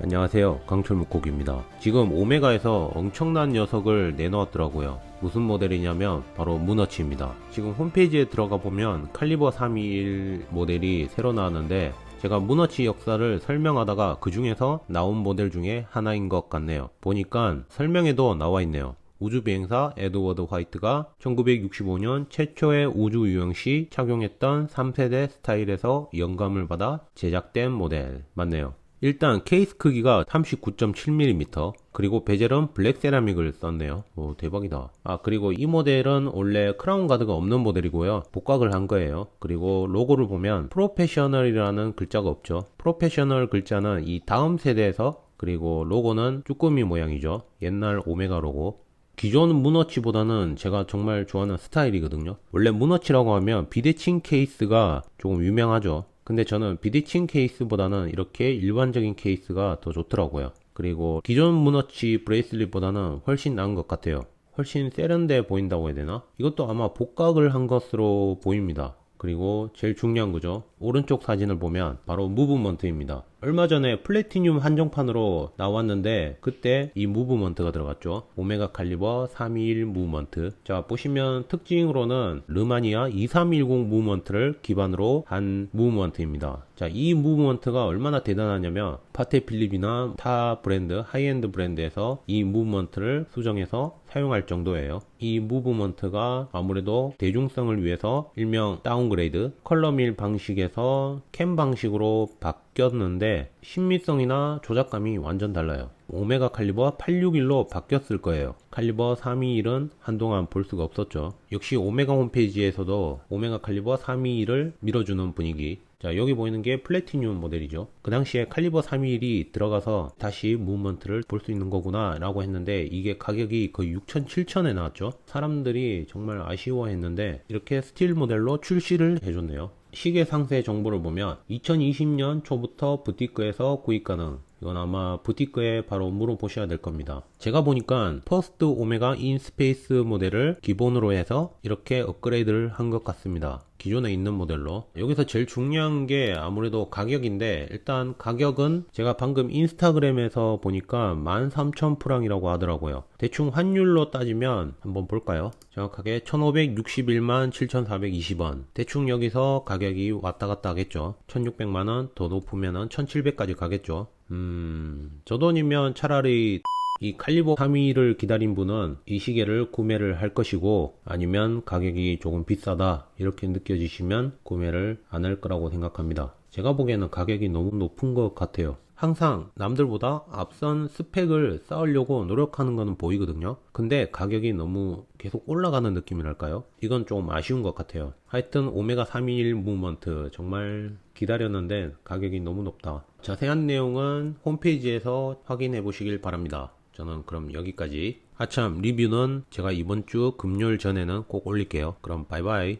안녕하세요. 강철묵곡입니다. 지금 오메가에서 엄청난 녀석을 내놓았더라고요. 무슨 모델이냐면 바로 문어치입니다. 지금 홈페이지에 들어가 보면 칼리버 321 모델이 새로 나왔는데 제가 문어치 역사를 설명하다가 그 중에서 나온 모델 중에 하나인 것 같네요. 보니까 설명에도 나와 있네요. 우주비행사 에드워드 화이트가 1965년 최초의 우주 유영 시 착용했던 3세대 스타일에서 영감을 받아 제작된 모델. 맞네요. 일단 케이스 크기가 39.7mm 그리고 베젤은 블랙 세라믹을 썼네요. 오 대박이다. 아 그리고 이 모델은 원래 크라운 가드가 없는 모델이고요. 복각을 한 거예요. 그리고 로고를 보면 프로페셔널이라는 글자가 없죠. 프로페셔널 글자는 이 다음 세대에서 그리고 로고는 쭈꾸미 모양이죠. 옛날 오메가 로고. 기존 문어치보다는 제가 정말 좋아하는 스타일이거든요. 원래 문어치라고 하면 비대칭 케이스가 조금 유명하죠. 근데 저는 비대칭 케이스보다는 이렇게 일반적인 케이스가 더 좋더라고요. 그리고 기존 문어치 브레이슬릿보다는 훨씬 나은 것 같아요. 훨씬 세련돼 보인다고 해야 되나? 이것도 아마 복각을 한 것으로 보입니다. 그리고 제일 중요한 거죠. 오른쪽 사진을 보면 바로 무브먼트입니다. 얼마 전에 플래티늄 한정판으로 나왔는데 그때 이 무브먼트가 들어갔죠. 오메가 칼리버 321 무브먼트. 자 보시면 특징으로는 르마니아 2310 무브먼트를 기반으로 한 무브먼트입니다. 자 이 무브먼트가 얼마나 대단하냐면 파테 필립이나 타 브랜드 하이엔드 브랜드에서 이 무브먼트를 수정해서 사용할 정도예요. 이 무브먼트가 아무래도 대중성을 위해서 일명 다운그레이드 컬러밀 방식에서 캠 방식으로 바뀌 었는데 신미성이나 조작감이 완전 달라요. 오메가 칼리버 861로 바뀌었을 거예요. 칼리버 321은 한동안 볼 수가 없었죠. 역시 오메가 홈페이지에서도 오메가 칼리버 321을 밀어주는 분위기. 자, 여기 보이는 게 플래티늄 모델이죠. 그 당시에 칼리버 321이 들어가서 다시 무브먼트를 볼 수 있는 거구나 라고 했는데 이게 가격이 거의 6천, 7천에 나왔죠. 사람들이 정말 아쉬워했는데 이렇게 스틸 모델로 출시를 해줬네요. 시계 상세 정보를 보면 2020년 초부터 부티크에서 구입 가능. 이건 아마 부티크에 바로 물어보셔야 될 겁니다. 제가 보니까 퍼스트 오메가 인 스페이스 모델을 기본으로 해서 이렇게 업그레이드를 한 것 같습니다. 기존에 있는 모델로. 여기서 제일 중요한 게 아무래도 가격인데 일단 가격은 제가 방금 인스타그램에서 보니까 13,000프랑이라고 하더라고요. 대충 환율로 따지면 한번 볼까요? 정확하게 1,561만 7,420원. 대충 여기서 가격이 왔다 갔다 하겠죠. 1,600만원 더 높으면은 1,700까지 가겠죠. 음, 저 돈이면 차라리 이 칼리버 3위를 기다린 분은 이 시계를 구매를 할 것이고 아니면 가격이 조금 비싸다 이렇게 느껴지시면 구매를 안 할 거라고 생각합니다. 제가 보기에는 가격이 너무 높은 것 같아요. 항상 남들보다 앞선 스펙을 쌓으려고 노력하는 것은 보이거든요. 근데 가격이 너무 계속 올라가는 느낌이랄까요? 이건 좀 아쉬운 것 같아요. 하여튼 오메가 321 무브먼트 정말 기다렸는데 가격이 너무 높다. 자세한 내용은 홈페이지에서 확인해 보시길 바랍니다. 저는 그럼 여기까지. 아참 리뷰는 제가 이번 주 금요일 전에는 꼭 올릴게요. 그럼 바이바이.